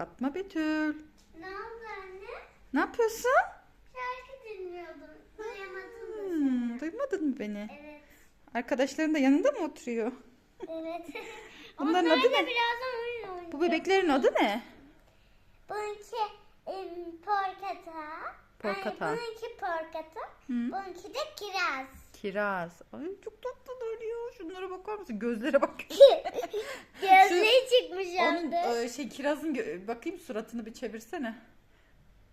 Fatma Betül. Ne oldu anne? Ne yapıyorsun? Şarkı dinliyordum. Duyamadım da. Hmm, duymadın mı beni? Evet. Arkadaşların da yanında mı oturuyor? Evet. Bunların Onlar adı da ne? birazdan oyun. Bu bebeklerin adı ne? Bununki em, porkata. Porkata. Ay, bununki porkata. Hı. Bununki de kiraz. Kiraz. Ay çok tatlılar ya. Şunlara bakar mısın? Gözlere bak. Gözleri çıkmış Onun yandı. e, şey kirazın gö- bakayım suratını bir çevirsene.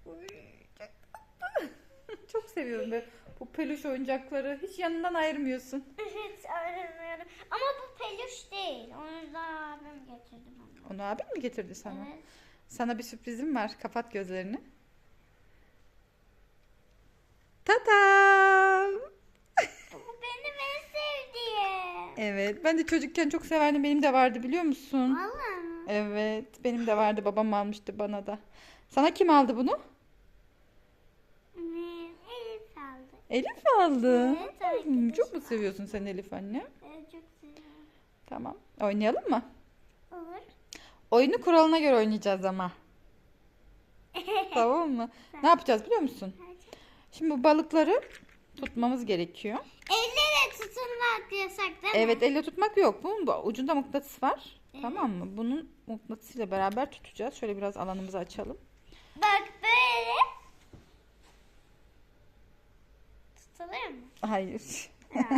Uy, çok tatlı. çok seviyorum ben bu peluş oyuncakları. Hiç yanından ayırmıyorsun. Evet öğrenmiyorum. Ama bu peluş değil. Onu da abim getirdi bana. Onu abin mi getirdi sana? Evet. Sana bir sürprizim var. Kapat gözlerini. Tatam. Bu benim en sevdiğim. Evet. Ben de çocukken çok severdim. Benim de vardı biliyor musun? Valla mı? Evet. Benim de vardı. Babam almıştı bana da. Sana kim aldı bunu? Hmm, Elif aldı. Elif aldı. Evet, Hmm, çok mu arkadaşım. seviyorsun sen Elif anne? Evet, çok seviyorum. Tamam. Oynayalım mı? Olur. Oyunu kuralına göre oynayacağız ama. tamam mı? Ne yapacağız biliyor musun? Şimdi bu balıkları tutmamız gerekiyor. Elle yasak değil mi? Evet elle tutmak yok. Bunun bu ucunda mıknatıs var. Tamam mı? Bunun mıknatısıyla beraber tutacağız. Şöyle biraz alanımızı açalım. Bak böyle. Tutulur mu? Hayır. Ya,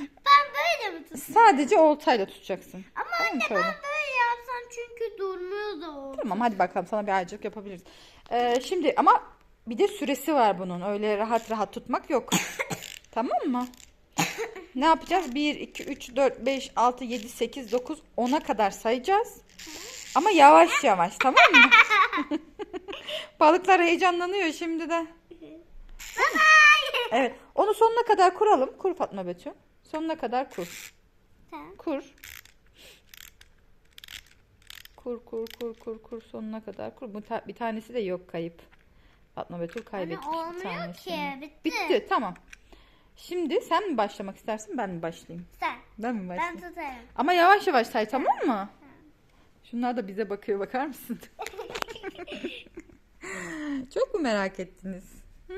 ben böyle mi tutayım? Sadece oltayla tutacaksın. Ama Tamam anne şöyle? ben böyle yapsam çünkü durmuyor da o. Tamam hadi bakalım sana bir aycık yapabiliriz. Ee, şimdi ama bir de süresi var bunun. Öyle rahat rahat tutmak yok. tamam mı? Ne yapacağız? 1, 2, 3, 4, 5, 6, 7, 8, 9, 10'a kadar sayacağız. Ama yavaş yavaş tamam mı? Balıklar heyecanlanıyor şimdi de. Evet. Onu sonuna kadar kuralım. Kur Fatma Betül. Sonuna kadar kur. Tamam. Kur. Kur kur kur kur kur sonuna kadar kur. Bu ta- bir tanesi de yok kayıp. Fatma Betül kaybetmiş bir olmuyor tanesini. ki, bitti. Bitti tamam. Şimdi sen mi başlamak istersin ben mi başlayayım? Sen. Ben mi Ben başlayayım? tutarım. Ama yavaş yavaş say tamam mı? Şunlar da bize bakıyor bakar mısın? Çok mu merak ettiniz? Hı?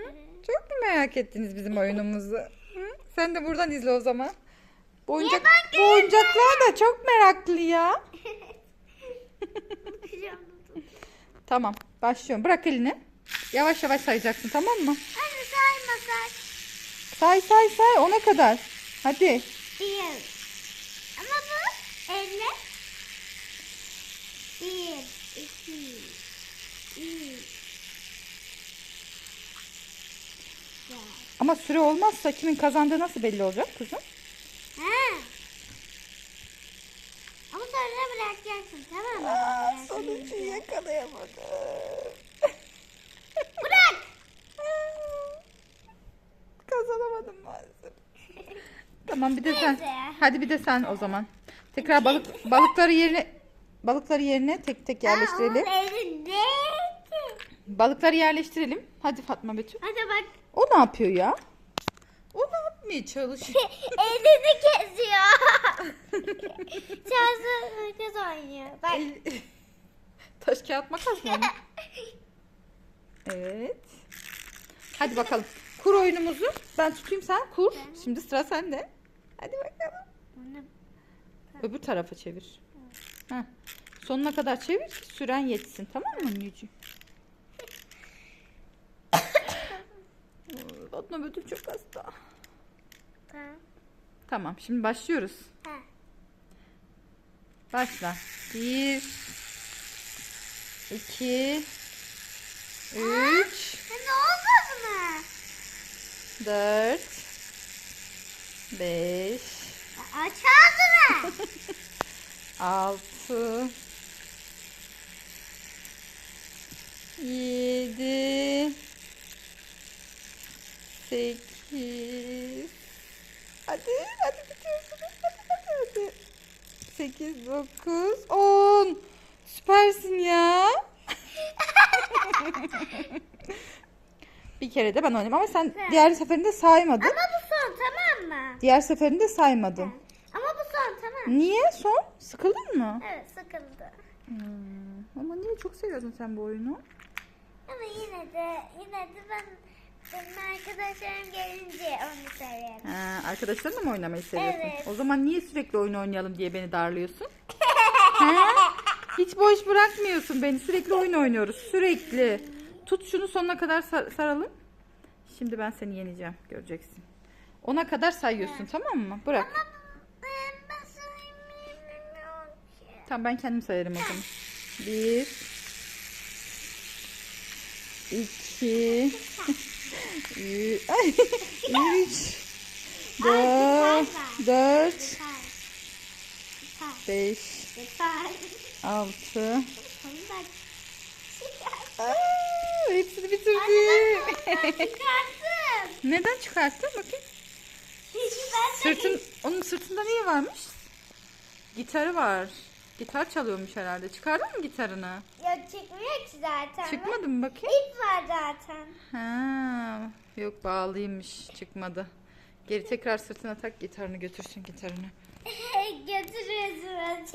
Çok mu merak ettiniz bizim oyunumuzu? Hı? Sen de buradan izle o zaman. Bu, oyuncak, bu oyuncaklar da çok meraklı ya. Tamam başlıyorum. Bırak elini. Yavaş yavaş sayacaksın tamam mı? Hadi saymasak. Say say say ona kadar. Hadi. Bir. Ama bu elle. Bir, iki, üç, dört. Ama süre olmazsa kimin kazandığı nasıl belli olacak kızım? Ha. Ama sonra bırakacaksın tamam mı? Sonuncuyu yakalayamadım. Tamam bir de sen. Hadi bir de sen o zaman. Tekrar balık balıkları yerine balıkları yerine tek tek yerleştirelim. Balıkları yerleştirelim. Hadi Fatma Betül. Hadi bak. O ne yapıyor ya? O ne yapmaya çalışıyor? Elini kesiyor. Şansı herkes oynuyor. Bak. Taş kağıt makas mı? Evet. Hadi bakalım. Kur oyunumuzu. Ben tutayım sen kur. Şimdi sıra sende. Hadi bakalım. Bunu Öbür tarafa çevir. Heh. Sonuna kadar çevir. ki Süren yetsin. Tamam mı anneciğim? Fatma Betül çok hasta. Tamam. Tamam şimdi başlıyoruz. Ha. Başla. Bir, iki, üç, Ha, ne oldu buna? dört, beş, Aç ağzını. altı, yedi, sekiz. Hadi, hadi bitiyorsun. Hadi, hadi, hadi. Sekiz, dokuz, on. Süpersin ya. Bir kere de ben oynayayım ama sen diğer seferinde saymadın. Ama bu son tamam mı? Diğer seferinde saymadın. Ama bu son tamam. Niye son? Sıkıldın mı? Evet sıkıldı. Hmm, ama niye Çok seviyorsun sen bu oyunu. Ama yine de yine de ben benim arkadaşlarım gelince onu seviyorum. Ha, arkadaşlarınla mı oynamayı seviyorsun? Evet. O zaman niye sürekli oyun oynayalım diye beni darlıyorsun? Hiç boş bırakmıyorsun beni. Sürekli oyun oynuyoruz. Sürekli. Tut şunu sonuna kadar sar- saralım. Şimdi ben seni yeneceğim. Göreceksin. Ona kadar sayıyorsun tamam mı? Bırak. Ben ki. Tamam ben kendim sayarım o zaman. Bir. iki, Üç. Dört. Dört. Beş. Altı. Hepsini bitirdim. çıkarttım. Neden çıkarttın bakayım? Sırtın, onun sırtında neyi varmış? Gitarı var. Gitar çalıyormuş herhalde. Çıkardın mı gitarını? Ya çıkmıyor ki zaten. Çıkmadı mı bakayım? İp var zaten. Ha, yok bağlıymış. Çıkmadı. Geri tekrar sırtına tak gitarını götürsün gitarını. Götürüyorsunuz.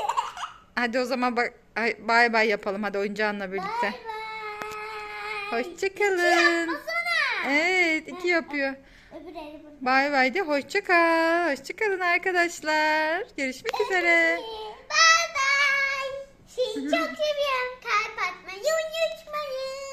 Hadi o zaman bak ay- bay bay yapalım hadi oyuncağınla birlikte. Bay bay. Hoşçakalın. Evet iki yapıyor. Bay bay de hoşça kal. Hoşça kalın arkadaşlar. Görüşmek üzere. Bye bye. Sizi çok seviyorum. Kalp atmayı unutmayın.